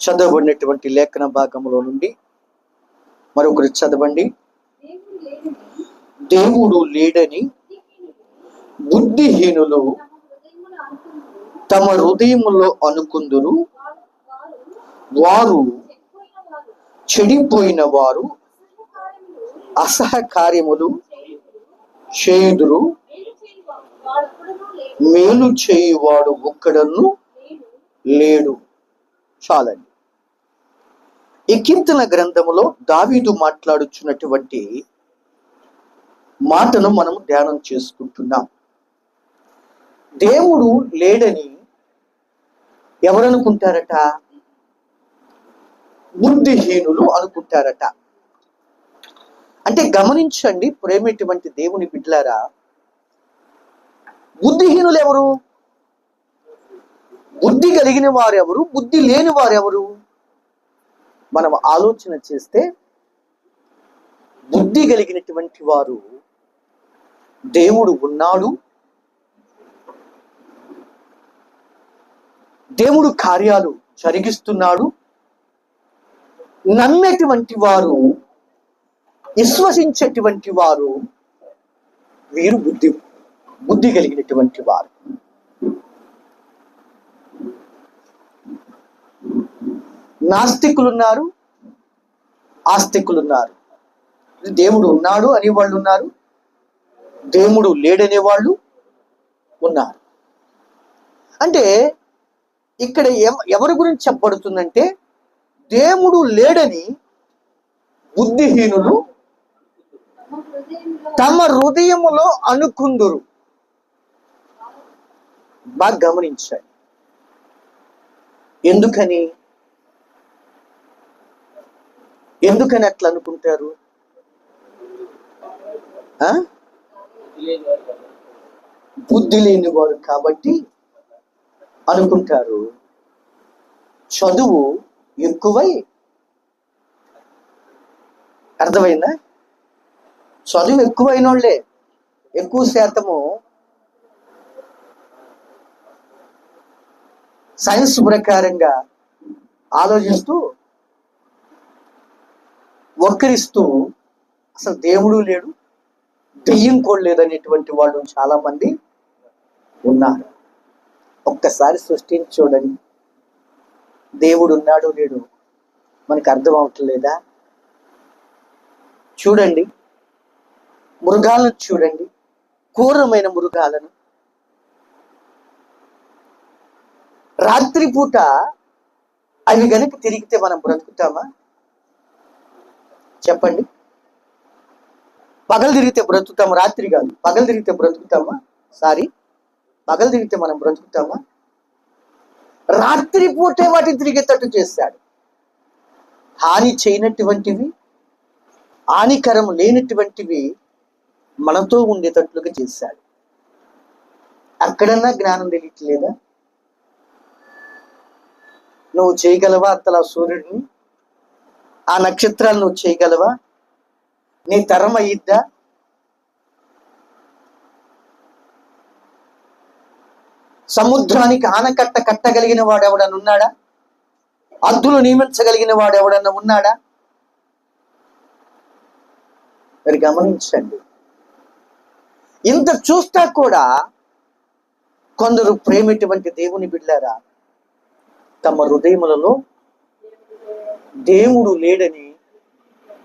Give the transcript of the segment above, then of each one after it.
చదవబడినటువంటి లేఖన భాగంలో నుండి మరొకరు చదవండి. దేవుడు లేడని బుద్ధిహీనులు తమ హృదయములో అనుకుందురు. వారు చెడిపోయిన వారు అసహకార్యములు చేయుదురు. మేలు చేయువాడు ఒక్కడను లేడు. చాలండి. ఈ కీర్తన గ్రంథములో దావీదు మాట్లాడుచున్నటువంటి మాటను మనం ధ్యానం చేసుకుంటున్నాం. దేవుడు లేడని ఎవరనుకుంటారట? బుద్ధిహీనులు అనుకుంటారట. అంటే గమనించండి ప్రేమటువంటి దేవుని బిడ్డలారా బుద్ధిహీనులు ఎవరు? బుద్ధి కలిగిన వారెవరు? బుద్ధి లేని వారెవరు? మనం ఆలోచన చేస్తే బుద్ధి కలిగినటువంటి వారు దేవుడు ఉన్నాడు. దేవుడు కార్యాలు జరిగిస్తున్నాడు. నమ్మేటువంటి వారు విశ్వసించేటువంటి వారు వీరు బుద్ధి బుద్ధి కలిగినటువంటి వారు. నాస్తికులున్నారు ఆస్తికులున్నారు. దేవుడు ఉన్నాడు అనే వాళ్ళు ఉన్నారు. దేవుడు లేడనే వాళ్ళు ఉన్నారు. అంటే ఇక్కడ ఎవరి గురించి చెప్పబడుతుందంటే దేవుడు లేడని బుద్ధిహీనులు తమ హృదయములో అనుకుందురు. బాగా గమనించాలి. ఎందుకని? ఎందుకని అట్లా అనుకుంటారు? ఆ? బుద్ధి లేని వారు కాబట్టి అనుకుంటారు. చదువు ఎక్కువై అర్థమైందా? చదువు ఎక్కువైన వాళ్ళే ఎక్కువ శాతము సైన్స్ ప్రకారంగా ఆలోచిస్తూ వక్రిస్తూ అసలు దేవుడు లేడు దెయ్యం కూడా లేదనేటువంటి వాళ్ళు చాలా మంది ఉన్నారు. ఒక్కసారి సృష్టించి చూడండి దేవుడు ఉన్నాడు లేడు మనకు అర్థం అవట్లేదా? చూడండి. మృగాలను చూడండి. క్రూరమైన మృగాలను. రాత్రిపూట అవి గనుక తిరిగితే మనం బ్రతుకుతామా? చెప్పండి. పగలు తిరిగితే బ్రతుకుతాము? రాత్రి కాదు. పగలు తిరిగితే బ్రతుకుతామా? సారీ పగలు తిరిగితే మనం బ్రతుకుతామా? రాత్రి పూటే వాటిని తిరిగేటట్టు చేస్తాడు. హాని చేయనటువంటివి హానికరం లేనటువంటివి మనతో ఉండేటట్లుగా చేశాడు అక్కడన్నా జ్ఞానం తెలియట్లేదా? నువ్వు చేయగలవా? అంతలా సూర్యుడిని ఆ నక్షత్రాలు నువ్వు చేయగలవా? నీ తరం అయ్యిద్దా? సముద్రానికి ఆనకట్ట కట్టగలిగిన వాడు ఎవడన్నా ఉన్నాడా? అద్దులు నియమించగలిగిన వాడు ఎవడన్నా ఉన్నాడా? మరి గమనించండి. ఇంత చూస్తా కూడా కొందరు ప్రేమిటువంటి దేవుని బిడ్డారా తమ హృదయములలో దేవుడు లేడని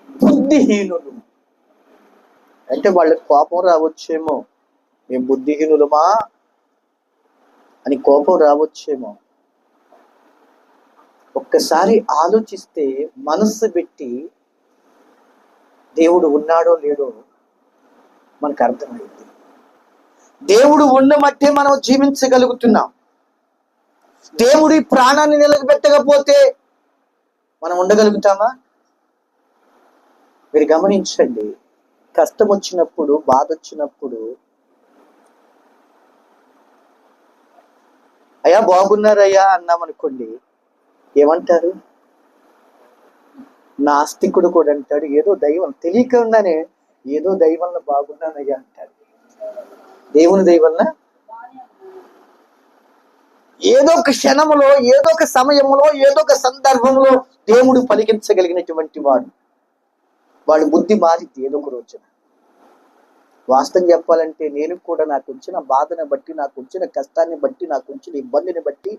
బుద్ధిహీనులు. అంటే వాళ్ళకి కోపం రావచ్చేమో. మేము బుద్ధిహీనులమా అని కోపం రావచ్చేమో. ఒక్కసారి ఆలోచిస్తే మనస్సు పెట్టి దేవుడు ఉన్నాడో లేడో మనకు అర్థమైంది. దేవుడు ఉన్న మట్టే మనం జీవించగలుగుతున్నాం. దేవుడి ప్రాణాన్ని నిలబెట్టకపోతే మనం ఉండగలుగుతామా? మీరు గమనించండి కష్టం వచ్చినప్పుడు బాధ వచ్చినప్పుడు అయ్యా బాగున్నారయ్యా అన్నామనుకోండి ఏమంటారు? నాస్తికుడు కూడా అంటాడు ఏదో దైవం తెలియకుండానే ఏదో దైవంలో బాగున్నానయ్యా అంటాడు దేవుని దైవల్ల ఏదో ఒక క్షణములో ఏదో ఒక సమయంలో ఏదో ఒక సందర్భంలో దేవుడు పలికించగలిగినటువంటి వాడు. వాడి బుద్ధి మారింది ఏదో ఒక రోజున. వాస్తవం చెప్పాలంటే నేను కూడా నాకు వచ్చిన బాధను బట్టి నాకు వచ్చిన కష్టాన్ని బట్టి నాకు వచ్చిన ఇబ్బందిని బట్టి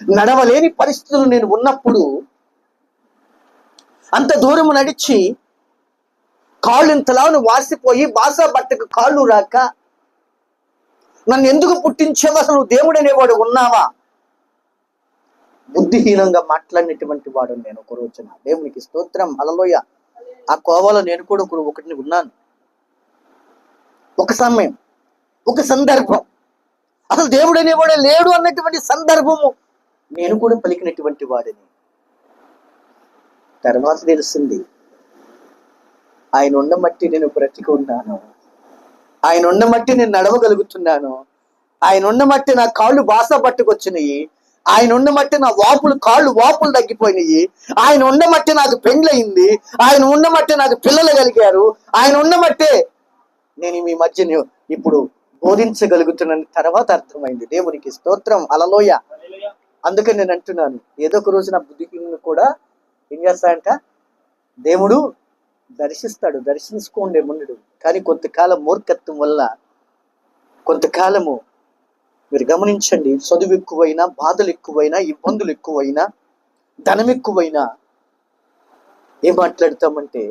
నడవలేని పరిస్థితులు నేను ఉన్నప్పుడు అంత దూరం నడిచి కాళ్ళు ఇంతలాను వాసిపోయి బాసా బట్టకు కాళ్ళు రాక నన్ను ఎందుకు పుట్టించావు? అసలు దేవుడు అనేవాడు ఉన్నావా? బుద్ధిహీనంగా మాట్లాడినటువంటి వాడు నేను ఒక రోజున దేవునికి స్తోత్రం. అలలోయ ఆ కోవలో నేను కూడా ఒక ఒకటిని ఉన్నాను ఒక సమయం ఒక సందర్భం. అసలు దేవుడు అనేవాడే లేడు అన్నటువంటి సందర్భము నేను కూడా పలికినటువంటి వాడిని. తర్వాత తెలిసింది ఆయన ఉన్న మట్టి నేను బ్రతికి ఉన్నాను. ఆయన ఉన్న మట్టి నేను నడవగలుగుతున్నాను. ఆయన ఉన్న మట్టి నా కాళ్ళు బాస పట్టుకొచ్చినాయి. ఆయన ఉన్న మట్టి నా వాపులు కాళ్ళు వాపులు తగ్గిపోయినాయి. ఆయన ఉన్న మట్టి నాకు పెండ్లయింది. ఆయన ఉన్న మట్టి నాకు పిల్లలు కలిగారు. ఆయన ఉన్న మట్టే నేను మీ మధ్య ఇప్పుడు బోధించగలుగుతున్నాను. తర్వాత అర్థమైంది. దేవునికి స్తోత్రం. అలలోయ అందుకని నేను అంటున్నాను. ఏదో ఒక రోజు నా బుద్ధిహీనులు కూడా ఏం చేస్తాడంట? దేవుడు దర్శిస్తాడు. దర్శించుకోండే ముందుడు కానీ కొంతకాలం మూర్ఖత్వం వల్ల కొంతకాలము మీరు గమనించండి చదువు ఎక్కువైనా బాధలు ఎక్కువైనా ఇబ్బందులు ఎక్కువైనా ధనం ఎక్కువైనా ఏం మాట్లాడతామంటే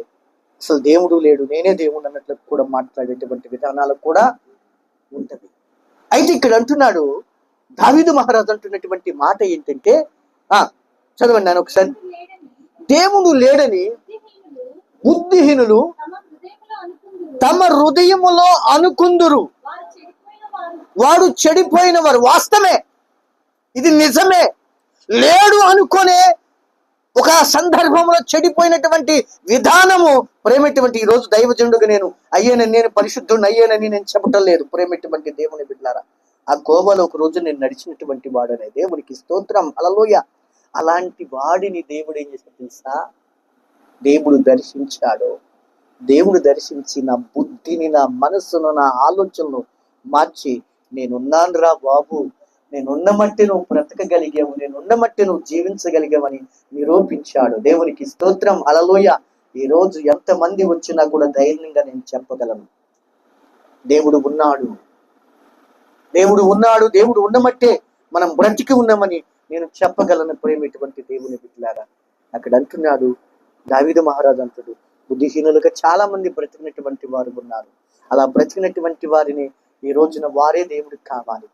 అసలు దేవుడు లేడు నేనే దేవుడు అన్నట్లు కూడా మాట్లాడేటువంటి విధానాలు కూడా ఉంటది అయితే ఇక్కడ అంటున్నాడు దావీదు మహారాజు అంటున్నటువంటి మాట ఏంటంటే ఆ చదవండి నేను ఒకసారి దేవుడు లేడని బుద్ధిహీనులు తమ హృదయములో అనుకుందురు. వాడు చెడిపోయిన వారు వాస్తవమే. ఇది నిజమే. లేడు అనుకునే ఒక సందర్భంలో చెడిపోయినటువంటి విధానము ప్రేమటువంటి ఈ రోజు దైవజనుడుగా నేను అయ్యానని నేను పరిశుద్ధుడిని అయ్యానని నేను చెప్పటం లేదు. ప్రేమటువంటి దేవుని బిడ్డారా ఆ గోవలో ఒక రోజు నేను నడిచినటువంటి వాడనే దేవునికి స్తోత్రం. అలలోయ అలాంటి వాడిని దేవుడు ఏం చేశాడు తెలుసా? దేవుడు దర్శించాడు. దేవుడు దర్శించి నా బుద్ధిని నా మనస్సును నా ఆలోచనను మార్చి నేనున్నాను రా బాబు. నేనున్న మట్టి నువ్వు బ్రతకగలిగావు. నేనున్న మట్టి నువ్వు జీవించగలిగావని నిరూపించాడు. దేవునికి స్తోత్రం. అలలోయ ఈ రోజు ఎంతమంది వచ్చినా కూడా ధైర్యంగా నేను చెప్పగలను. దేవుడు ఉన్నాడు. దేవుడు ఉన్నాడు. దేవుడు ఉన్నమట్టే మనం బ్రతికి ఉన్నామని నేను చెప్పగలను. ప్రేమటువంటి దేవుని బిడ్డలారా అక్కడ అంటున్నాడు దావిద మహారాజు అంటుడు బుద్ధిహీనులుగా చాలా మంది బ్రతికినటువంటి వారు ఉన్నారు. అలా బ్రతికినటువంటి వారిని ఈ రోజున వారే దేవుడికి కావాలి.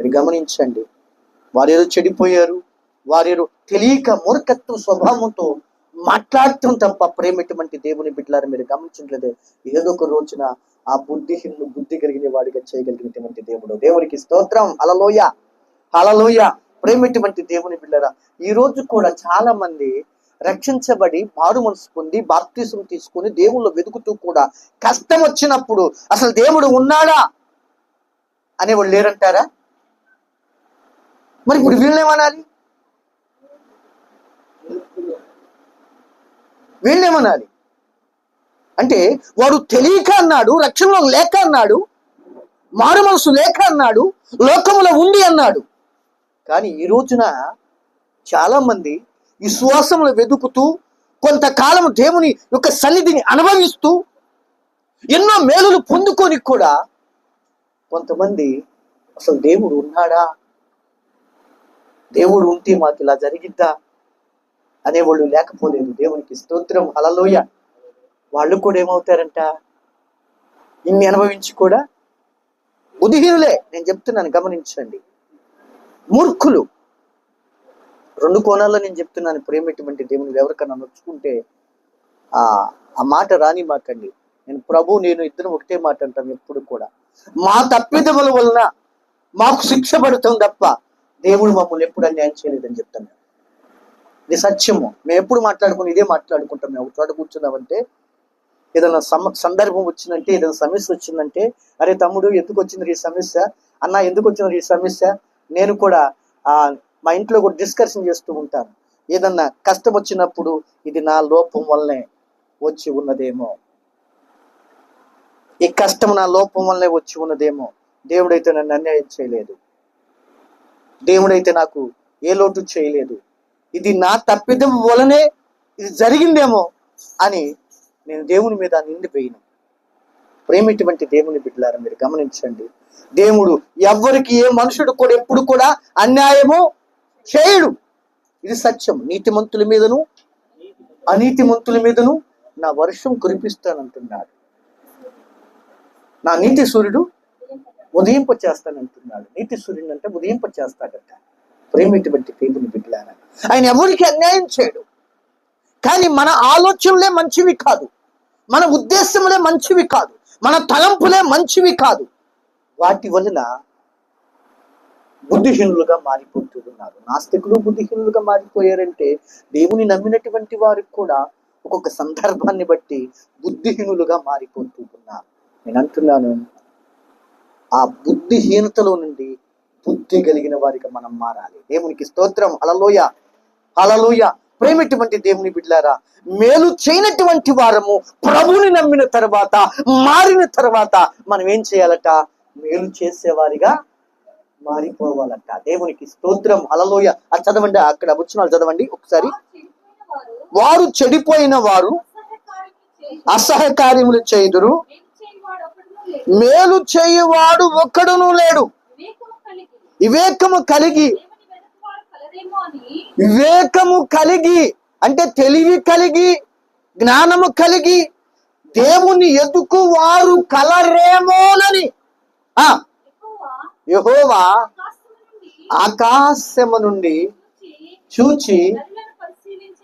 మీరు గమనించండి. వారేదో చెడిపోయారు వారేదో తెలియక మూర్ఖత్వ స్వభావంతో మాట్లాడటం తప్ప ప్రేమటువంటి దేవుని బిడ్డలారు మీరు గమనించట్లేదు ఏదో ఒక రోజున ఆ బుద్ధిహీనులు బుద్ధి కలిగిన వాడిగా చేయగలిగినటువంటి దేవుడు. దేవునికి స్తోత్రం. అలలోయ అలలోయ ప్రేమటువంటి దేవుని బిడ్డరా ఈ రోజు కూడా చాలా మంది రక్షించబడి మారు మనసు పొంది బాప్తీసం తీసుకుని దేవుళ్ళు వెతుకుతూ కూడా కష్టం వచ్చినప్పుడు అసలు దేవుడు ఉన్నాడా అనేవాళ్ళు లేరంటారా? మరి ఇప్పుడు వీళ్ళేమనాలి వీళ్ళేమనాలి అంటే వాడు తెలియక అన్నాడు రక్షణలో లేక అన్నాడు మారు మనసు లేక అన్నాడు లోకములో ఉండి అన్నాడు. కానీ ఈ రోజున చాలా విశ్వాసములు వెతుకుతూ కొంతకాలం దేవుని యొక్క సన్నిధిని అనుభవిస్తూ ఎన్నో మేలులు పొందుకొని కూడా కొంతమంది అసలు దేవుడు ఉన్నాడా? దేవుడు ఉంటే మాకు ఇలా జరిగిద్దా? అనేవాళ్ళు లేకపోలేదు. దేవునికి స్తోత్రం. అలలోయ వాళ్ళు కూడా ఏమవుతారంట? ఇన్ని అనుభవించి కూడా బుద్ధిహీనులే. నేను చెప్తున్నాను గమనించండి. మూర్ఖులు. రెండు కోణాల్లో నేను చెప్తున్నాను ప్రేమటువంటి దేవుని ఎవరికన్నా నొచ్చుకుంటే ఆ ఆ మాట రాని మాకండి నేను ప్రభు నేను ఇద్దరం ఒకటే మాట అంటాం ఎప్పుడు కూడా. మా తప్పిదముల వలన మాకు శిక్ష పడుతుంది తప్ప దేవుడు మమ్మల్ని ఎప్పుడు అన్యాయం చేయలేదని చెప్తాను. ఇది సత్యము. మేము ఎప్పుడు మాట్లాడుకుని ఇదే మాట్లాడుకుంటాం. మేము ఒక చోట కూర్చున్నామంటే ఏదైనా సమ సందర్భం వచ్చిందంటే ఏదైనా సమస్య వచ్చిందంటే అరే తమ్ముడు ఎందుకు వచ్చింది ఈ సమస్య? అన్న ఎందుకు వచ్చింది ఈ సమస్య? నేను కూడా ఆ మా ఇంట్లో కూడా డిస్కషన్ చేస్తూ ఉంటాను ఏదన్నా కష్టం వచ్చినప్పుడు ఇది నా లోపం వల్లనే వచ్చి ఉన్నదేమో. ఈ కష్టం నా లోపం వల్లనే వచ్చి ఉన్నదేమో. దేవుడైతే నన్ను అన్యాయం చేయలేదు. దేవుడైతే నాకు ఏ లోటు చేయలేదు. ఇది నా తప్పిదం వలనే ఇది జరిగిందేమో అని నేను దేవుని మీద నిండిపోయిన. ప్రేమిటువంటి దేవుని బిడ్డలారా మీరు గమనించండి. దేవుడు ఎవ్వరికి ఏ మనుషుడు కూడా ఎప్పుడు కూడా అన్యాయము చేయడు. ఇది సత్యం. నీతిమంతుల మీదను అనీతిమంతుల మీదను నా వర్షం కురిపిస్తానంటున్నాడు. నా నీతి సూర్యుడు ఉదయింపచేస్తానంటున్నాడు నీతి సూర్యుడు అంటే ఉదయింపచేస్తాడట ప్రేమిటువంటి దేవుని బిడ్డలాన ఆయన ఎవరికి అన్యాయం చేయడు. కానీ మన ఆలోచనలే మంచివి కాదు. మన ఉద్దేశములే మంచివి కాదు. మన తలంపులే మంచివి కాదు. వాటి వలన బుద్ధిహీనులుగా మారిపోతూ ఉన్నారు నాస్తికులు బుద్ధిహీనులుగా మారిపోయారంటే దేవుని నమ్మినటువంటి వారికి కూడా ఒక్కొక్క సందర్భాన్ని బట్టి బుద్ధిహీనులుగా మారిపోతూ ఉన్నారు నేను అంటున్నాను ఆ బుద్ధిహీనతలో నుండి బుద్ధి కలిగిన వారిగా మనం మారాలి. దేవునికి స్తోత్రం. అలలోయ అలలోయ ప్రేమటువంటి దేవుని బిడ్డారా మేలు చేయనటువంటి వారము ప్రభుని నమ్మిన తర్వాత మారిన తర్వాత మనం ఏం చేయాలట? మేలు చేసేవారిగా మారిపోవాలంట. దేవునికి స్తోత్రం. అలలోయ అది చదవండి అక్కడ వచ్చిన చదవండి ఒకసారి. వారు చెడిపోయిన వారు అసహకార్యములు చేయుదురు. మేలు చేయవాడు ఒక్కడును లేడు. వివేకము కలిగి. వివేకము కలిగి. అంటే తెలివి కలిగి జ్ఞానము కలిగి. దేవుని ఎదుకు వారు కలరేమోనని. ఆ యెహోవా ఆకాశము నుండి చూచి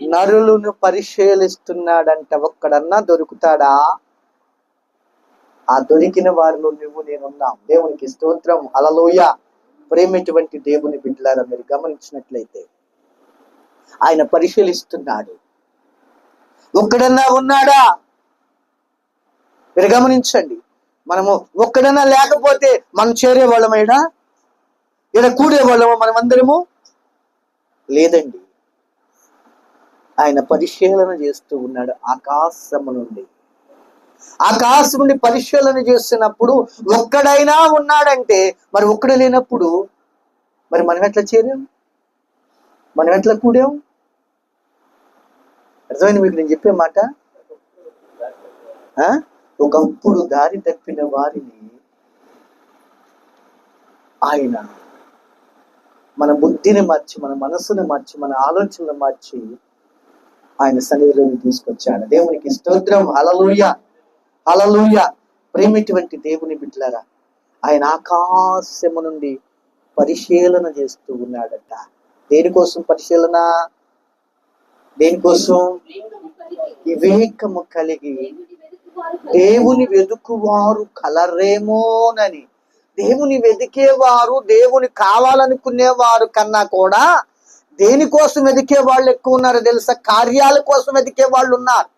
నరులను పరిశీలిస్తున్నాడంట. ఒక్కడన్నా దొరుకుతాడా? ఆ దొరికిన వారిలో నువ్వు నేనున్నాం. దేవునికి స్తోత్రం. అలలోయ ప్రేమటువంటి దేవుని బిడ్డలారా మీరు గమనించినట్లయితే ఆయన పరిశీలిస్తున్నాడు. ఒక్కడన్నా ఉన్నాడా? మీరు గమనించండి. మనము ఒక్కడైనా లేకపోతే మనం చేరే వాళ్ళమైనా? ఇలా కూడే వాళ్ళము మనం అందరము లేదండి. ఆయన పరిశీలన చేస్తూ ఉన్నాడు ఆకాశము నుండి. ఆకాశం నుండి పరిశీలన చేస్తున్నప్పుడు ఒక్కడైనా ఉన్నాడంటే మరి ఒక్కడ లేనప్పుడు మరి మనం ఎట్లా చేరాం? మనం ఎట్లా కూడాం? అర్థమైంది మీకు నేను చెప్పే మాట? ఆ? ఒకప్పుడు దారి తప్పిన వారిని ఆయన మన బుద్ధిని మార్చి మన మనస్సును మార్చి మన ఆలోచనలు మార్చి ఆయన సన్నిధిలోకి తీసుకొచ్చాడు. దేవునికి స్తోత్రం. అలలుయ అలలుయ ప్రేమటువంటి దేవుని బిడ్డలారా ఆయన ఆకాశము నుండి పరిశీలన చేస్తూ ఉన్నాడట. దేనికోసం పరిశీలన? దేనికోసం వివేకము కలిగి దేవుని వెతుకువారు కలరేమోనని. దేవుని వెతికేవారు దేవుని కావాలనుకునేవారు కన్నా కూడా దేనికోసం వెతికే వాళ్ళు ఎక్కువ ఉన్నారు తెలుసా? కార్యాల కోసం వెతికే వాళ్ళు ఉన్నారు.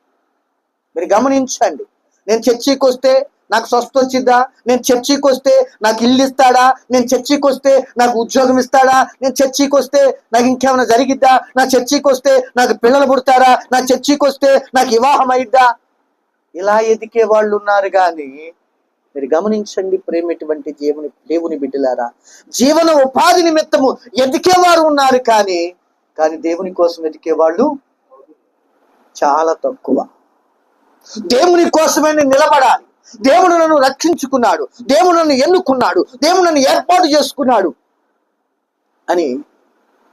మీరు గమనించండి. నేను చర్చికి వస్తే నాకు స్వస్థ వచ్చిద్దా? నేను చర్చికి వస్తే నాకు ఇల్లు ఇస్తాడా? నేను చర్చికి వస్తే నాకు ఉద్యోగం ఇస్తాడా? నేను చర్చికి వస్తే నాకు ఇంకేమైనా జరిగిద్దా? నా చర్చికి వస్తే నాకు పిల్లలు పుడతారా? నా చర్చికి వస్తే నాకు వివాహం అయిద్దా ఇలా ఎదికే వాళ్ళు ఉన్నారు కానీ మీరు గమనించండి ప్రేమటువంటి జీవని దేవుని బిడ్డలారా. జీవన ఉపాధి నిమిత్తము ఎదికేవారు ఉన్నారు కానీ కానీ దేవుని కోసం ఎదికే వాళ్ళు చాలా తక్కువ. దేవుని కోసమే నిలబడాలి. దేవుడు నన్ను రక్షించుకున్నాడు. దేవుడు నన్ను ఎన్నుకున్నాడు. దేవుడు నన్ను ఏర్పాటు చేసుకున్నాడు అని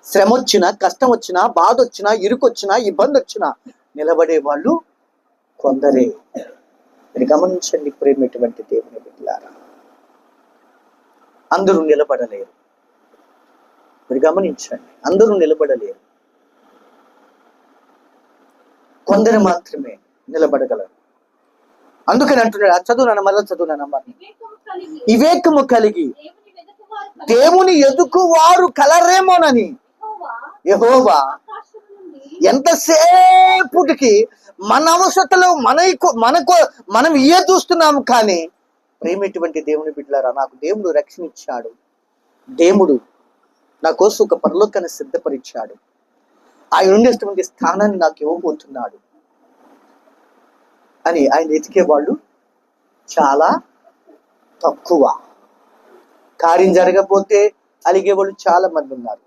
శ్రమ వచ్చినా కష్టం వచ్చినా బాధ వచ్చినా ఇరుకొచ్చినా ఇబ్బంది వచ్చినా నిలబడే వాళ్ళు కొందరే. మీరు గమనించండి ప్రేమటువంటి దేవుని బిడ్డలారా. అందరూ నిలబడలేరు. మీరు గమనించండి అందరూ నిలబడలేరు. కొందరు మాత్రమే నిలబడగలరు. అందుకని అంటున్నాడు ఆ చదువు నన్ను మరల చదువు వివేకము కలిగి దేవుని ఎదుకు వారు కలరేమోనని. యహోవా ఎంతసేపుటికి మన అవసరతలో మన మనకు మనం ఏ చూస్తున్నాము కానీ ప్రేమటువంటి దేవుని బిడ్డలారా నాకు దేవుడు రక్షణ ఇచ్చాడు దేవుడు నా కోసం ఒక పరలోకాన్ని సిద్ధపరిచాడు. ఆయన ఉండేటువంటి స్థానాన్ని నాకు ఇవ్వబోతున్నాడు అని ఆయన ఎతికే వాళ్ళు చాలా తక్కువ. కార్యం జరగకపోతే అలిగే వాళ్ళు చాలా మంది ఉన్నారు.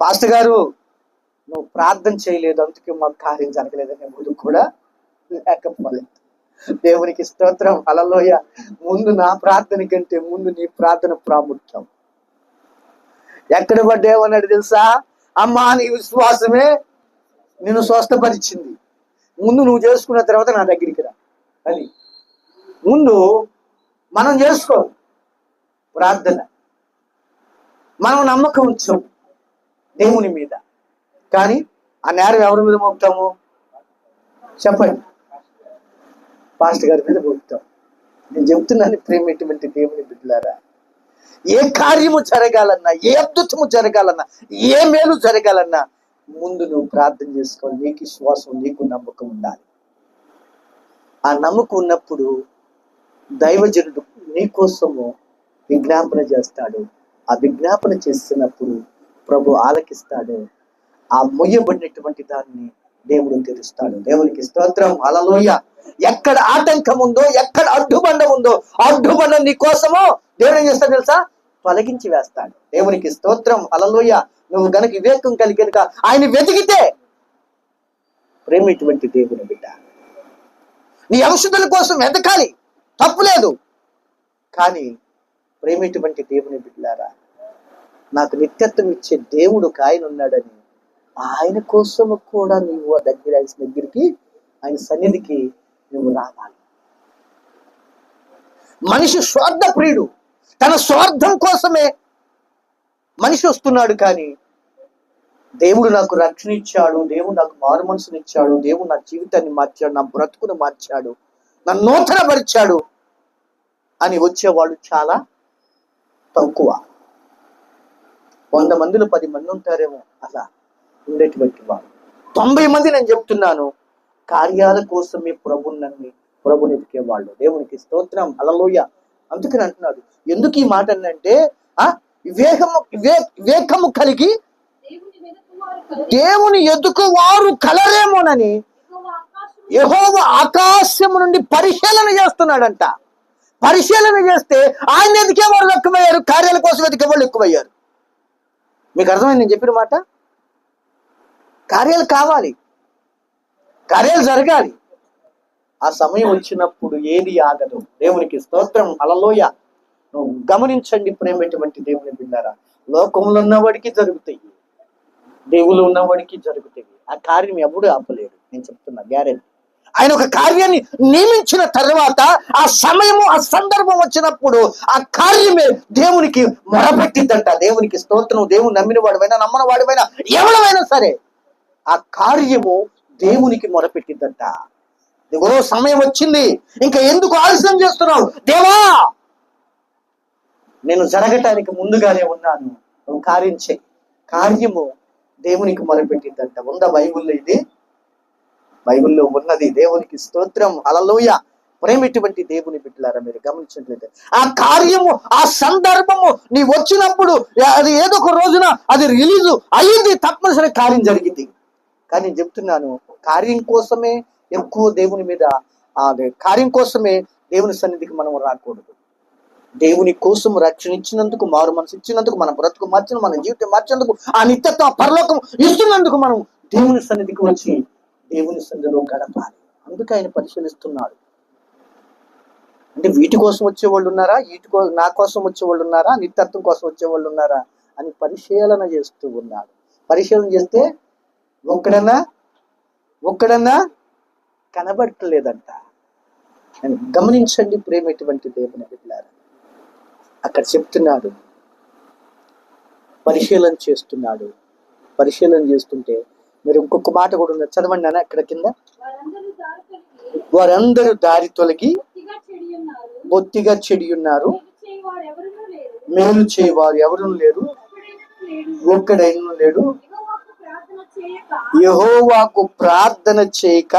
పాస్టర్ గారు నువ్వు ప్రార్థన చేయలేదు అందుకే మాకు కార్యం జరగలేదనే ముందు కూడా లేకపోలేదు. దేవునికి స్తోత్రం అలలోయ ముందు నా ప్రార్థన కంటే ముందు నీ ప్రార్థన ప్రాముఖ్యం. ఎక్కడ పడ్డేమన్నాడు తెలుసా? అమ్మా నీ విశ్వాసమే నిన్ను స్వస్థపరిచింది. ముందు నువ్వు చేసుకున్న తర్వాత నా దగ్గరికి రా. అని ముందు మనం చేసుకో ప్రార్థన. మనం నమ్మకం ఉంచాం దేవుని మీద. కానీ ఆ నేరం ఎవరి మీద మోపుతాము? చెప్పండి. పాస్ట్ గారి మీద మోపుతాం. నేను చెప్తున్నాను ప్రేమటువంటి దేవుని బిడ్డలారా ఏ కార్యము జరగాలన్నా ఏ అద్భుతము జరగాలన్నా ఏ మేలు జరగాలన్నా ముందు నువ్వు ప్రార్థన చేసుకోవాలి. నీకు విశ్వాసం నీకు నమ్మకం ఉండాలి. ఆ నమ్మకం ఉన్నప్పుడు దైవజనుడు నీకోసము విజ్ఞాపన చేస్తాడు. ఆ విజ్ఞాపన చేస్తున్నప్పుడు ప్రభు ఆలకిస్తాడు. ఆ మొయ్యబడినటువంటి దాన్ని దేవుడు తెరుస్తాడు. దేవునికి స్తోత్రం. అలలోయ ఎక్కడ ఆటంకం ఉందో ఎక్కడ అడ్డుబండ ఉందో అడ్డుబండ నీ కోసమో దేవుడు ఏం చేస్తాడు తెలుసా? తొలగించి వేస్తాడు. దేవునికి స్తోత్రం. అలలోయ నువ్వు గనక వివేకం కలిగినక ఆయన వెతికితే ప్రేమిటువంటి దేవుని బిడ్డ. నీ ఔషధుల కోసం వెతకాలి. తప్పులేదు కానీ ప్రేమిటువంటి దేవుని బిడ్డారా నాకు నిత్యత్వం ఇచ్చే దేవుడు కాయనున్నాడని ఆయన కోసం కూడా నువ్వు ఆ దగ్గర ఆయన దగ్గరికి ఆయన సన్నిధికి నువ్వు రావాలి. మనిషి స్వార్థ ప్రియుడు తన స్వార్థం కోసమే మనిషి వస్తున్నాడు కానీ దేవుడు నాకు రక్షణ ఇచ్చాడు దేవుడు నాకు మారు మనసునిచ్చాడు దేవుడు నా జీవితాన్ని మార్చాడు నా బ్రతుకును మార్చాడు నన్ను నూతనపరిచాడు అని వచ్చేవాళ్ళు చాలా తక్కువ. వంద మందిలో పది మంది ఉంటారేమో అలా. ఉండేటువంటి వారు తొంభై మంది నేను చెప్తున్నాను కార్యాల కోసమే ప్రభుని నమ్మి ప్రభుని ఎతికేవాళ్ళు దేవునికి స్తోత్రం. అలలోయ అందుకని అంటున్నాడు ఎందుకు ఈ మాట అంటే ఆ వివేకము వివేకము కలిగి దేవుని ఎదుకు వారు కలరేమోనని యెహోవా ఆకాశము ఆకాశం నుండి పరిశీలన చేస్తున్నాడంట. పరిశీలన చేస్తే ఆయన ఎదికే వాళ్ళు ఎక్కువయ్యారు కార్యాల కోసం ఎదికే వాళ్ళు ఎక్కువయ్యారు. మీకు అర్థమైంది నేను చెప్పిన మాట? కార్యాలు కావాలి. కార్యాలు జరగాలి. ఆ సమయం వచ్చినప్పుడు ఏది ఆగదు. దేవునికి స్తోత్రం. అలలోయ నువ్వు గమనించండి ప్రేమటువంటి దేవుని బిడ్డారా. లోకంలో ఉన్నవాడికి జరుగుతాయి. దేవులు ఉన్నవాడికి జరుగుతాయి. ఆ కార్యం ఎప్పుడు ఆపలేడు. నేను చెప్తున్నా గ్యారెంటీ. ఆయన ఒక కార్యాన్ని నియమించిన తర్వాత ఆ సమయము ఆ సందర్భం వచ్చినప్పుడు ఆ కార్యమే దేవునికి మొరపెట్టిద్దంట దేవునికి స్తోత్రం. దేవుని నమ్మిన వాడివైనా నమ్మని వాడివైనా ఎవడమైనా సరే ఆ కార్యము దేవునికి మొరపెట్టిందంట. ఇదిగో సమయం వచ్చింది. ఇంకా ఎందుకు ఆలస్యం చేస్తున్నావు? దేవా! నేను జరగటానికి ముందుగానే ఉన్నాను. నువ్వు కార్యం కార్యము దేవునికి మొరపెట్టిందంట. ఉందా బైబిల్లో ఇది? బైబిల్లో ఉన్నది. దేవునికి స్తోత్రం. అలలోయ ప్రేమిటువంటి దేవుని బిడ్డలారా మీరు గమనించట్లేదు ఆ కార్యము ఆ సందర్భము నీ వచ్చినప్పుడు అది ఏదో ఒక రోజున అది రిలీజ్ అయ్యింది తప్పనిసరి కార్యం జరిగింది. కానీ నేను చెప్తున్నాను కార్యం కోసమే ఎక్కువ దేవుని మీద ఆ కార్యం కోసమే దేవుని సన్నిధికి మనం రాకూడదు. దేవుని కోసం రక్షణ ఇచ్చినందుకు మారు మనసు ఇచ్చినందుకు మన బ్రతుకు మార్చిన మన జీవితం మార్చినందుకు ఆ నిత్యత్వం పరలోకం ఇస్తున్నందుకు మనం దేవుని సన్నిధికి వచ్చి దేవుని సన్నిధిలో గడపాలి. అందుకే ఆయన పరిశీలిస్తున్నాడు. అంటే వీటి కోసం వచ్చేవాళ్ళు ఉన్నారా? వీటి కో నా కోసం వచ్చేవాళ్ళు ఉన్నారా? నిత్యత్వం కోసం వచ్చేవాళ్ళు ఉన్నారా? అని పరిశీలన చేస్తూ ఉన్నాడు. పరిశీలన చేస్తే ఒక్కడన్నా? ఒక్కడన్నా? కనబడట్లేదంట. గమనించండి ప్రేమ ఎటువంటి దేవుని బిడ్డలారా. అక్కడ చెప్తున్నాడు. పరిశీలన చేస్తున్నాడు. పరిశీలన చేస్తుంటే మీరు ఇంకొక మాట కూడా ఉన్నది చదవండి అన్న అక్కడ కింద. వారందరూ దారి తొలగి బొత్తిగా చెడి ఉన్నారు. మేలు చేయవారు ఎవరు లేరు. ఒక్కడైనా లేడు. యహోవాకు ప్రార్థన చేయక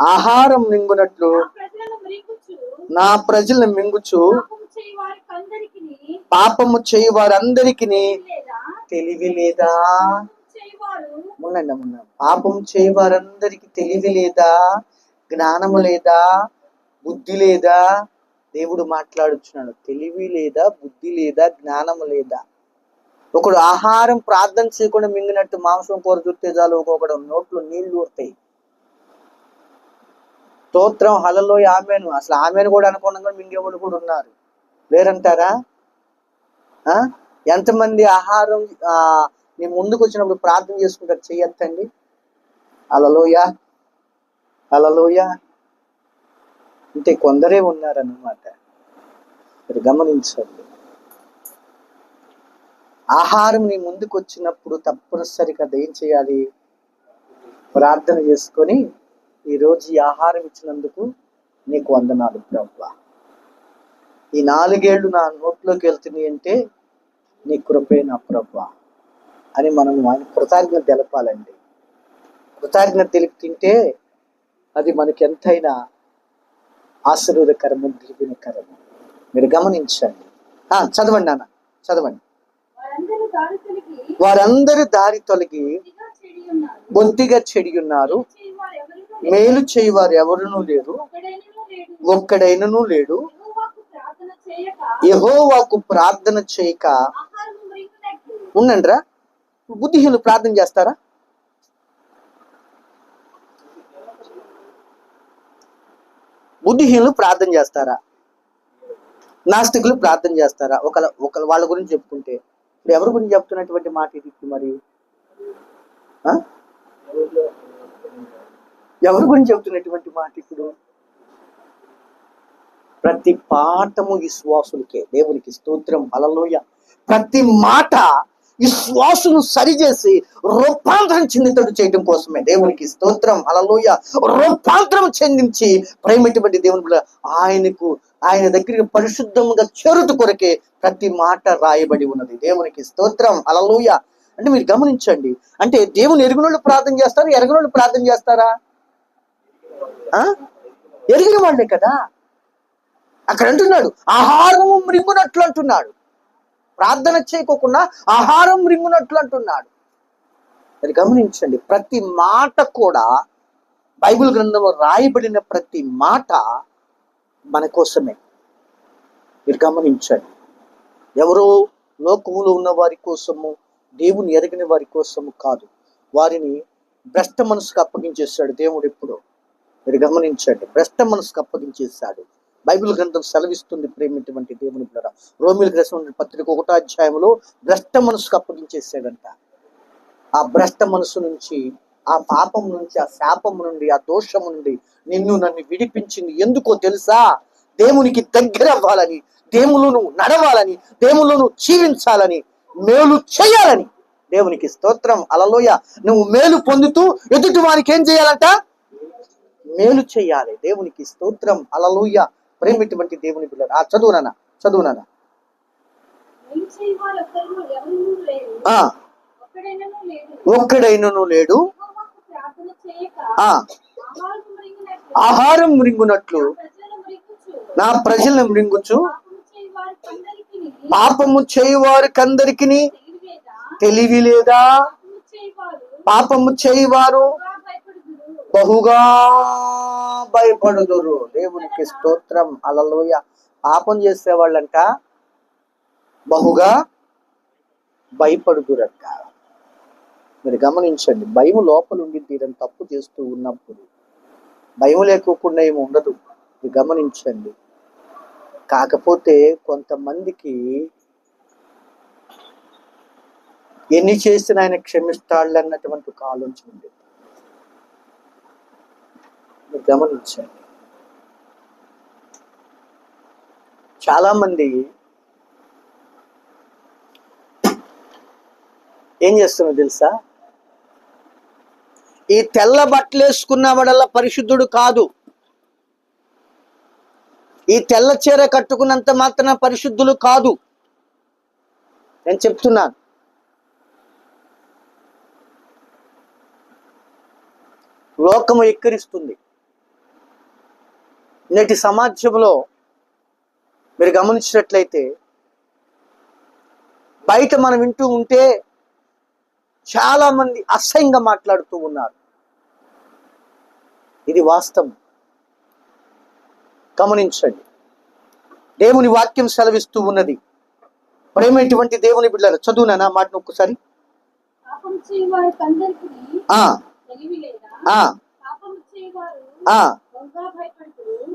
ఆహారం మింగునట్లు నా ప్రజలను మింగుచు. పాపము చేయి వారందరికి తెలివి లేదా ఉండండి అమ్మ. పాపం చేయవారందరికి తెలివి లేదా జ్ఞానము లేదా? బుద్ధి లేదా? దేవుడు మాట్లాడుచున్నాడు. తెలివి లేదా? బుద్ధి లేదా? జ్ఞానము లేదా? ఒకడు ఆహారం ప్రార్థన చేయకుండా మింగినట్టు మాంసం కూర చుట్టే చాలు ఒక్కొక్కడు నోట్లో నీళ్ళు ఊరుతాయి. స్తోత్రం హలలో ఆమెను. అసలు ఆమెను కూడా అనుకున్నాం కూడా మింగేవాళ్ళు కూడా ఉన్నారు. వేరంటారా? ఆ? ఎంతమంది ఆహారం ఆ నీ ముందుకు వచ్చినప్పుడు ప్రార్థన చేసుకుంటారు? చెయ్యొద్దండి. అలలోయ అలలోయ అంటే కొందరే ఉన్నారన్నమాట. మీరు గమనించండి. ఆహారం నీ ముందుకు వచ్చినప్పుడు తప్పనిసరిగా అది ఏం చేయాలి? ప్రార్థన చేసుకొని ఈరోజు ఈ ఆహారం ఇచ్చినందుకు నీకు వందనాలు ప్రభా. ఈ నాలుగేళ్ళు నా నోట్లోకి వెళ్తున్నాయి అంటే నీ కృపే నా ప్రభా అని మనం ఆయన కృతజ్ఞత తెలపాలండి. కృతజ్ఞత తెలిపి తింటే అది మనకి ఎంతైనా ఆశీర్వదకరము దీవెనకరము. మీరు గమనించండి. చదవండి నాన్న చదవండి. వారందరూ దారి తొలగి బొత్తిగా చెడి ఉన్నారు. బొత్తిగా చెడి ఉన్నారు. చేయవారు ఎవరునూ లేరు. మేలు ఒక్కడైనను లేడు. యెహోవాకు ప్రార్థన చేయక ఉండండిరా. బుద్ధిహీనులు ప్రార్థన చేస్తారా? బుద్ధిహీనులు ప్రార్థన చేస్తారా? నాస్తికులు ప్రార్థన చేస్తారా? ఒకళ్ళ వాళ్ళ గురించి చెప్పుకుంటే. ఇప్పుడు ఎవరి గురించి చెప్తున్నటువంటి మాట ఇది మరి? ఎవరి గురించి చెప్తున్నటువంటి మాట ఇప్పుడు? ప్రతి పాఠము విశ్వాసులకే దేవునికి స్తోత్రం హల్లెలూయా. ప్రతి మాట విశ్వాసును సరిచేసి రూపాంతరం చెందినట్టు చేయడం కోసమే దేవునికి స్తోత్రం అలలోయ రూపాంతరం చెందించి ప్రేమటువంటి దేవుని ఆయనకు ఆయన దగ్గరికి పరిశుద్ధంగా చేరుతు కొరకే ప్రతి మాట రాయబడి ఉన్నది. దేవునికి స్తోత్రం. అలలోయ అంటే మీరు గమనించండి. అంటే దేవుని ఎరుగునోళ్ళు ప్రార్థన చేస్తారా? ఎరగనోళ్ళు ప్రార్థన చేస్తారా? ఆ? ఎరిగిన వాళ్ళే కదా. అక్కడ అంటున్నాడు ఆహారము మృంగునట్లు అంటున్నాడు. ప్రార్థన చేయకోకుండా ఆహారం మృంగునట్లు అంటున్నాడు. మరి గమనించండి ప్రతి మాట కూడా బైబిల్ గ్రంథంలో రాయబడిన ప్రతి మాట మన కోసమే. మీరు గమనించండి. ఎవరో లోకములో ఉన్న వారి కోసము దేవుని ఎరగని వారి కోసము కాదు. వారిని భ్రష్ట మనసుకు అప్పగించేశాడు దేవుడు ఎప్పుడు. మీరు గమనించండి. భ్రష్ట మనసుకు అప్పగించేశాడు. బైబిల్ గ్రంథం సెలవిస్తుంది ప్రేమిటువంటి దేవుని ద్వారా రోమిల్ గ్రంథం పత్రిక ఒకటో అధ్యాయంలో భ్రష్ట మనసుకు అప్పగించేశాడంట. ఆ భ్రష్ట మనసు నుంచి ఆ పాపం నుంచి ఆ శాపం నుండి ఆ దోషము నుండి నిన్ను నన్ను విడిపించింది ఎందుకో తెలుసా? దేవునికి దగ్గర అవ్వాలని దేవులను నడవాలని దేవులను జీవించాలని మేలు చేయాలని. దేవునికి స్తోత్రం. అలలోయ. నువ్వు మేలు పొందుతూ ఎదుటి వారికి ఏం చేయాలంట? మేలు చేయాలి. దేవునికి స్తోత్రం. అలలోయ. ప్రేమిటువంటి దేవుని పిల్లలు ఆ చదువునానా చదువునానా మేలు చేయవారు ఒక్కరును ఎవరునూ లేరు? ఆ. ఒక్కడైనను లేడు. ఆహారం ఆహారం మృంగునట్లు నా ప్రజలను మృంగుచు పాపము చేయవారు చేయువారు కందరికి తెలివి లేదా పాపము చేయువారు బహుగా భయపడుదురు. దేవునికి స్తోత్రం. అలలోయ పాపం చేసేవాళ్ళంట బహుగా భయపడుదురంట. మీరు గమనించండి భయం లోపల ఉండి తీరని తప్పు చేస్తూ ఉన్నప్పుడు. భయం లేకోకుండా ఏమి ఉండదు మీరు గమనించండి. కాకపోతే కొంతమందికి ఎన్ని చేసిన ఆయన క్షమిస్తాడు అన్నటువంటి ఒక ఆలోచన ఉంది మీరు గమనించండి. చాలామంది ఏం చేస్తున్నారు తెలుసా? ఈ తెల్ల బట్టలేసుకున్న వాడల్ల పరిశుద్ధుడు కాదు. ఈ తెల్ల చీర కట్టుకున్నంత మాత్రాన పరిశుద్ధులు కాదు. నేను చెప్తున్నాను. లోకము ఎక్కిరిస్తుంది. నేటి సమాజంలో మీరు గమనించినట్లయితే బయట మనం వింటూ ఉంటే చాలామంది అసహ్యంగా మాట్లాడుతూ ఉన్నారు. ఇది వాస్తవం. గమనించండి. దేవుని వాక్యం సెలవిస్తూ ఉన్నది. ప్రేమైనటువంటి దేవుని బిడ్డలు. చదువునా నా మాటను ఒక్కసారి.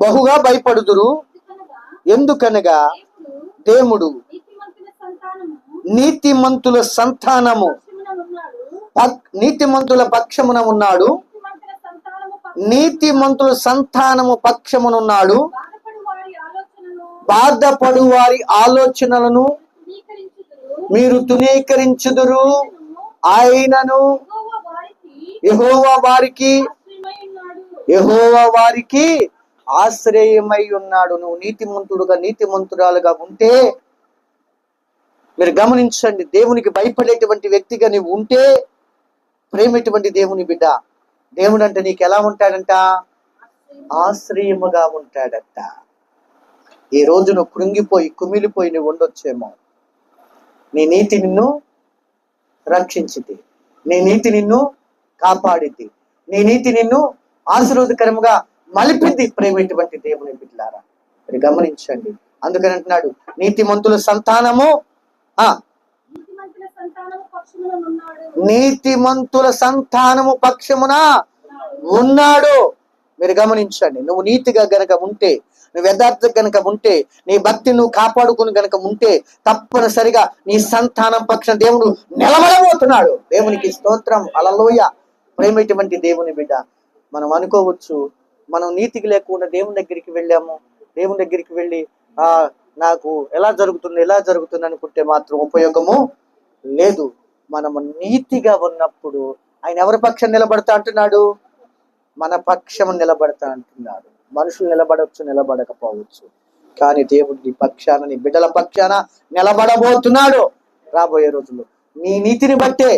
బహుగా భయపడుదురు. ఎందుకనగా? దేవుడు నీతిమంతుల సంతానము. నీతిమంతుల పక్షమున ఉన్నాడు. నీతిమంతుల సంతానము పక్షమునున్నాడు. బాధపడు వారి ఆలోచనలను మీరు తునీకరించుదురు ఆయనను యహోవా వారికి యహోవా వారికి ఉన్నాడు వారికి ఆశ్రయమై ఉన్నాడు. నువ్వు నీతిమంతుడుగా నీతిమంతురాలుగా ఉంటే మీరు గమనించండి దేవునికి భయపడేటువంటి వ్యక్తిగా నీవు ఉంటే ప్రేమటువంటి దేవుని బిడ్డ. దేవుడు అంటే నీకు ఎలా ఉంటాడంట? ఆశ్రయముగా ఉంటాడట. ఈ రోజు నువ్వు కృంగిపోయి కుమిలిపోయి నువ్వు ఉండొచ్చేమో. నీ నీతి నిన్ను రక్షించింది నీ నీతి నిన్ను కాపాడింది నీ నీతి నిన్ను ఆశీర్వాదకరంగా మలిపింది ప్రేమటువంటి దేవుని బిడ్డలారా. మీరు గమనించండి. అందుకని అంటున్నాడు నీతిమంతుల సంతానము ఆ నీతిమంతుల సంతానము పక్షమున ఉన్నాడు నీతిమంతుల సంతానము పక్షమున ఉన్నాడు. మీరు గమనించండి నువ్వు నీతిగా గనక ఉంటే నువ్వు యథార్థ గనక ఉంటే నీ భక్తి నువ్వు కాపాడుకుని గనక ఉంటే తప్పనిసరిగా నీ సంతానం పక్షం దేవుడు నిలబడబోతున్నాడు. దేవునికి స్తోత్రం. అలలోయ ప్రేమటువంటి దేవుని బిడ్డ మనం అనుకోవచ్చు మనం నీతికి లేకుండా దేవుని దగ్గరికి వెళ్ళాము. దేవుని దగ్గరికి వెళ్ళి ఆ నాకు ఎలా జరుగుతుంది ఎలా జరుగుతుంది అనుకుంటే మాత్రం ఉపయోగము లేదు. మనము నీతిగా ఉన్నప్పుడు ఆయన ఎవరి పక్షం నిలబడతా అంటున్నాడు? మన పక్షం నిలబడతా అంటున్నాడు. మనుషులు నిలబడవచ్చు నిలబడకపోవచ్చు. కానీ దేవుడు నీ పక్షాన నీ బిడ్డల పక్షాన నిలబడబోతున్నాడు రాబోయే రోజుల్లో. నీ నీతిని బట్టే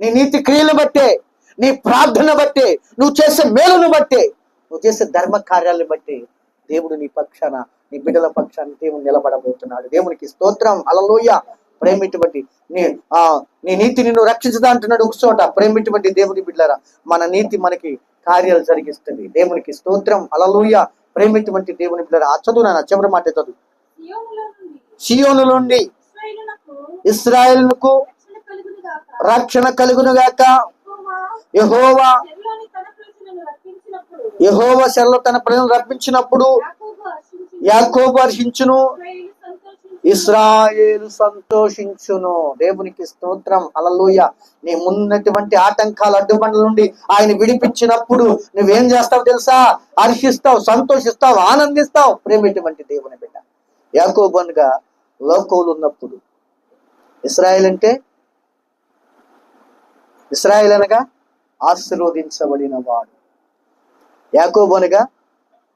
నీ నీతి క్రియలు బట్టే నీ ప్రార్థన బట్టే నువ్వు చేసే మేలును బట్టే నువ్వు చేసే ధర్మ కార్యాలను బట్టి దేవుడు నీ పక్షాన నీ బిడ్డల పక్షాన దేవుడు నిలబడబోతున్నాడు. దేవునికి స్తోత్రం. అలలోయ ప్రేమిటువంటి నీ ఆ నీ నీతి నిన్ను రక్షించదా అంటున్నాడు ఒక ప్రేమ ఇటువంటి దేవుని బిడ్డలారా మన నీతి మనకి కార్యాలు జరిగిస్తుంది. దేవునికి స్తోత్రం. అలలుయ ప్రేమ ఇటువంటి దేవుని బిడ్డలారా ఆ చదువు నాన్న చివరి మాట చదువు. నుండి సియోను నుండి ఇశ్రాయేలునకు రక్షణ కలుగును గాక రక్షణ యహోవా తన ప్రజలను శరలో తన ప్రజలను రప్పించినప్పుడు యాకోబు హర్షించును. ఇస్రాయేలు సంతోషించును. దేవునికి స్తోత్రం. అలలోయ నీ ముందున్నటువంటి ఆటంకాలు అడ్డుబండల నుండి ఆయన విడిపించినప్పుడు నువ్వేం చేస్తావు తెలుసా? హర్షిస్తావు సంతోషిస్తావు ఆనందిస్తావు. ప్రేమటువంటి దేవుని బిడ్డ. యాకోబన్గా లోకోలు లోకవులు ఉన్నప్పుడు ఇస్రాయేల్ అంటే? ఇస్రాయేల్ అనగా ఆశీర్వదించబడిన వాడు యాకోబనగా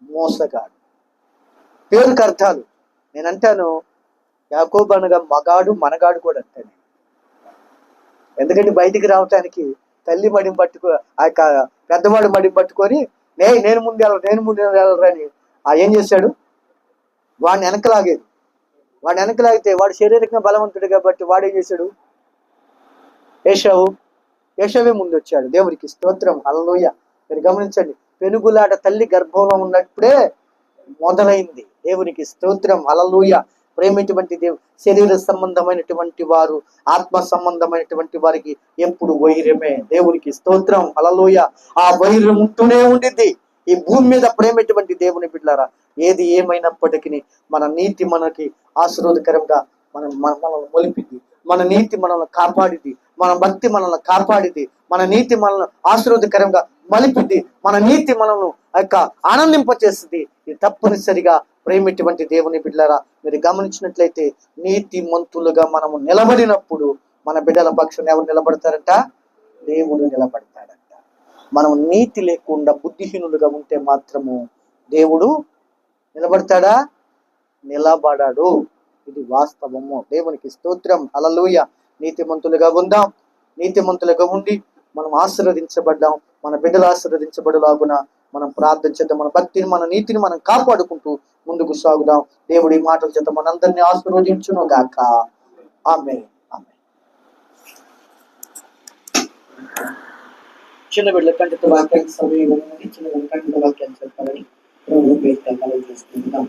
మోసగాడు. పేరుకు అర్థాలు. నేను అంటాను యాకోబు అనగా మగాడు మనగాడు కూడా అంటాడు ఎందుకంటే బయటికి రావటానికి తల్లి మడిని పట్టుకో ఆ యొక్క పెద్దవాడు మడిని పట్టుకొని నే నేను ముందు వెళ్ళరు నేను ముందు వెళ్ళరని ఆ ఏం చేశాడు వాడిని వెనకలాగేది వాడిని వెనకలాగితే వాడు శారీరకంగా బలవంతుడు కాబట్టి వాడు ఏం చేశాడు ఏషావు ఏషావే ముందు వచ్చాడు. దేవుడికి స్తోత్రం. అల్లలోయ మీరు గమనించండి. పెనుగులాట తల్లి గర్భంలో ఉన్నప్పుడే మొదలైంది. దేవునికి స్తోత్రం. అలలుయ ప్రేమటువంటి దేవు శరీర సంబంధమైనటువంటి వారు ఆత్మ సంబంధమైనటువంటి వారికి ఎప్పుడు వైరమే. దేవునికి స్తోత్రం. అలలోయ ఆ వైరం ఉంటూనే ఉండిద్ది. ఈ భూమి మీద ప్రేమటువంటి దేవుని బిడ్డారా ఏది ఏమైనప్పటికీ మన నీతి మనకి ఆశీర్వాదకరంగా మనం మన- మనల్ని మొలిపింది మన నీతి మనల్ని కాపాడిది మన భక్తి మనల్ని కాపాడిది మన నీతి మనల్ని ఆశీర్వాదకరంగా మలిపిద్ది. మన నీతి మనల్ని యొక్క ఆనందింపచేస్తుంది ఇది తప్పనిసరిగా ప్రేమిటువంటి దేవుని బిడ్డలారా మీరు గమనించినట్లయితే నీతి మంతులుగా మనము నిలబడినప్పుడు మన బిడ్డల పక్షం ఎవరు నిలబడతారంట? దేవుడు నిలబడతాడంట. మనం నీతి లేకుండా బుద్ధిహీనులుగా ఉంటే మాత్రము దేవుడు నిలబడతాడా? నిలబడడు. ఇది వాస్తవము. దేవునికి స్తోత్రం. అలలుయ నీతిమంతులుగా ఉందాం. నీతిమంతులుగా ఉండి మనం ఆశీర్వదించబడ్డాం. మన బిడ్డలు ఆశీర్వదించబడులాగున మనం ప్రార్థన చేద్దాం మన భక్తిని మన నీతిని మనం కాపాడుకుంటూ ముందుకు సాగుదాం. దేవుడి మాటల చేత మనందరినీ ఆశీర్వదించును గాక. ఆమె ఆమె చిన్న బిడ్డల కంటిత వాక్యాన్ని సమయం చిన్న బిడ్డల కంటిత వాక్యాన్ని చెప్పాలని ప్రభు చేస్తున్నాం